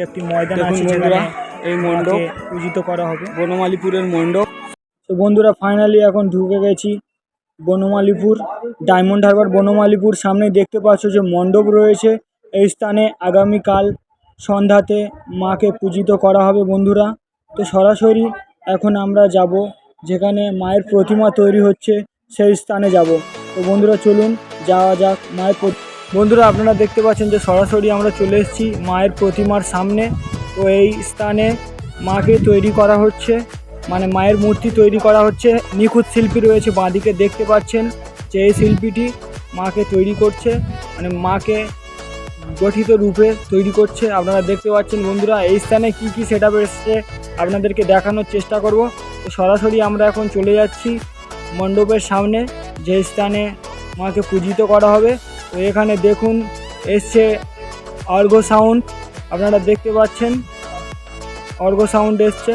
একটি ময়দান আছে যেখানে এই মণ্ডপ পূজিত করা হবে। বনমালীপুরের মণ্ডপ। তো বন্ধুরা ফাইনালি এখন ঢুকে গেছি বনমালীপুর ডায়মন্ড হারবার বনমালীপুর। সামনে দেখতে পাচ্ছ যে মণ্ডপ রয়েছে। এই স্থানে আগামীকাল সন্ধ্যাতে মাকে পূজিত করা হবে বন্ধুরা। তো সরাসরি এখন আমরা যাব যেখানে মায়ের প্রতিমা তৈরি হচ্ছে সেই স্থানে যাব। তো বন্ধুরা চলুন যাওয়া যাক মায়ের প্রতি- বন্ধুরা, আপনারা দেখতে পাচ্ছেন যে সরাসরি আমরা চলে এসেছি মায়ের প্রতিমার সামনে। তো এই স্থানে মাকে তৈরি করা হচ্ছে মানে মায়ের মূর্তি তৈরি করা হচ্ছে। নিখুঁত শিল্পী রয়েছে, বাঁদিকে দেখতে পাচ্ছেন যে এই শিল্পীটি মাকে তৈরি করছে মানে মাকে গঠিত রূপে তৈরি করছে। আপনারা দেখতে পাচ্ছেন বন্ধুরা, এই স্থানে কি কি সেট আপ এসছে আপনাদেরকে দেখানোর চেষ্টা করব। তো সরাসরি আমরা এখন চলে যাচ্ছি মণ্ডপের সামনে, যে স্থানে মাকে পূজিত করা হবে। তো এখানে দেখুন, এসছে অর্গো সাউন্ড। আপনারা দেখতে পাচ্ছেন অর্গো সাউন্ড এসছে।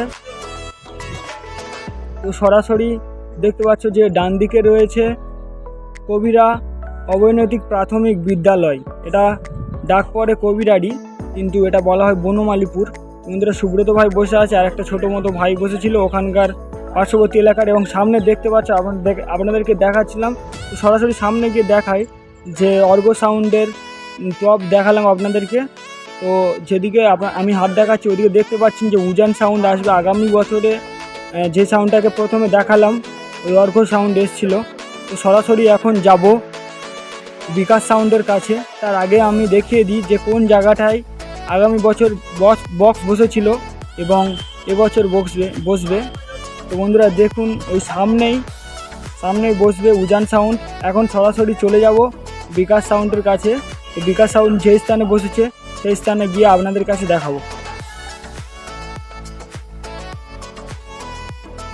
তো সরাসরি দেখতে পাচ্ছ যে ডান দিকে রয়েছে কবিরা অবৈনৈতিক প্রাথমিক বিদ্যালয়। এটা ডাক পরে কবিরারি কিন্তু এটা বলা হয় বনমালীপুর। বন্ধুরা সুব্রত ভাই বসে আছে, আর একটা ছোটো মতো ভাই বসেছিল ওখানকার পার্শ্ববর্তী এলাকার। এবং সামনে দেখতে পাচ্ছ, আপনাদের আপনাদেরকে দেখাচ্ছিলাম, তো সরাসরি সামনে গিয়ে দেখাই। যে অর্গ সাউন্ডের টপ দেখালাম আপনাদেরকে, তো যেদিকে আমি হাত দেখাচ্ছি, ওদিকে দেখতে পাচ্ছেন যে উজান সাউন্ড আসবে আগামী বছরে যে সাউন্ডটাকে প্রথমে দেখালাম, ওই অর্ঘ সাউন্ড এসেছিল। তো সরাসরি এখন যাব বিকাশ সাউন্ডের কাছে। তার আগে আমি দেখিয়ে দিই যে কোন জায়গাটায় আগামী বছর বক্স বক্স বসেছিল এবং এবছর বসবে বসবে। তো বন্ধুরা দেখুন, ওই সামনেই সামনেই বসবে উজান সাউন্ড। এখন সরাসরি চলে যাব বিকাশ সাউন্ডের কাছে বিকাশ সাউন্ড যে স্থানে বসেছে, সেই স্থানে গিয়ে আপনাদের কাছে দেখাবো।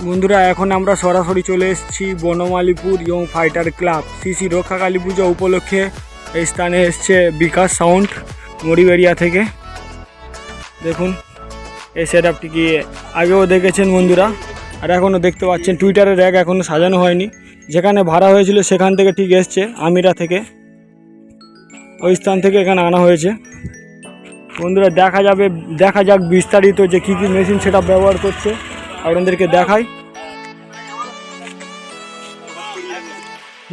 বন্ধুরা, এখন আমরা সরাসরি চলে এসেছি Banamalipur young fighter club CC রক্ষা কালী পুজো উপলক্ষে এই স্থানে এসছে বিকাশ সাউন্ড মরিবেরিয়া থেকে। দেখুন, এই সেট আপটি কি, আগেও দেখেছেন বন্ধুরা, আর এখনও দেখতে পাচ্ছেন টুইটারের র্যাক এখনও সাজানো হয়নি। যেখানে ভাড়া হয়েছিল, সেখান থেকে ঠিক এসছে, আমিরা থেকে। ওই স্থান থেকে এখানে আনা হয়েছে। বন্ধুরা, দেখা যাবে, দেখা যাক বিস্তারিত যে কী কী মেশিন সেটা ব্যবহার করছে। আপনাদেরকে দেখাই।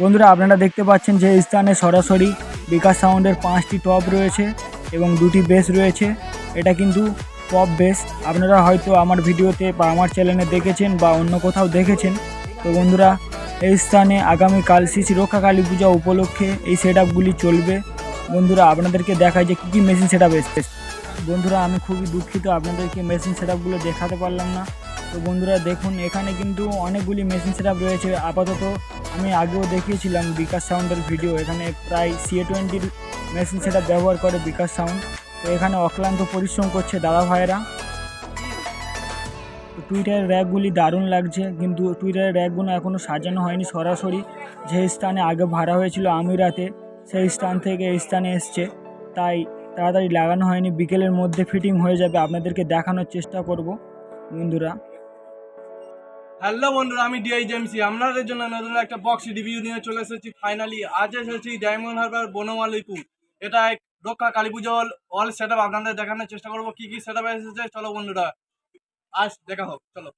বন্ধুরা, আপনারা দেখতে পাচ্ছেন যে এই স্থানে সরাসরি বিকাশ সাউন্ডের পাঁচটি টপ রয়েছে এবং দুটি বেস রয়েছে। এটা কিন্তু পপ বেস আপনারা হয়তো আমার ভিডিওতে বা আমার চ্যানেলে দেখেছেন বা অন্য কোথাও দেখেছেন। তো বন্ধুরা, এই স্থানে আগামীকাল শ্রী রক্ষা কালী পূজা উপলক্ষে এই সেট চলবে। বন্ধুরা, আপনাদেরকে দেখায় যে কী কী মেশিন সেট আপ এসছে। বন্ধুরা, আমি খুবই দুঃখিত, আপনাদেরকে মেশিন সেট আপগুলো দেখাতে পারলাম না। তো বন্ধুরা, দেখুন, এখানে কিন্তু অনেকগুলি মেশিন সেট আপ রয়েছে। আপাতত আমি আগেও দেখিয়েছিলাম বিকাশ সাউন্ডের ভিডিও এখানে প্রায় সিএ টোয়েন্টির মেশিন সেট ব্যবহার করে বিকাশ সাউন্ড। তো এখানে অক্লান্ত পরিশ্রম করছে দাদা ভাইয়েরা। টুইটারের র্যাকগুলি দারুণ লাগছে, কিন্তু টুইটারের র্যাকগুলো এখনও সাজানো হয়নি সরাসরি। যে স্থানে আগে ভাড়া হয়েছিল আমিরাতে সেই স্থান থেকে এই স্থানে এসছে। তাই তাড়াতাড়ি লাগানো হয়নি। বিকেলের মধ্যে ফিটিং হয়ে যাবে। আপনাদেরকে দেখানোর চেষ্টা করব। বন্ধুরা। হ্যালো বন্ধুরা, আমি ডিআই জেমসি আপনাদের জন্য নতুন একটা বক্স রিভিউ নিয়ে চলে এসেছি। ফাইনালি আজ এসেছি ডায়মন্ড হারবার বনমালীপুর। এটা এক রক্ষা কালী পুজো অল সেট আপ আপনাদের দেখানোর চেষ্টা করব। কি কি সেট এসেছে? চলো বন্ধুরা, আজ দেখা হোক। চলো।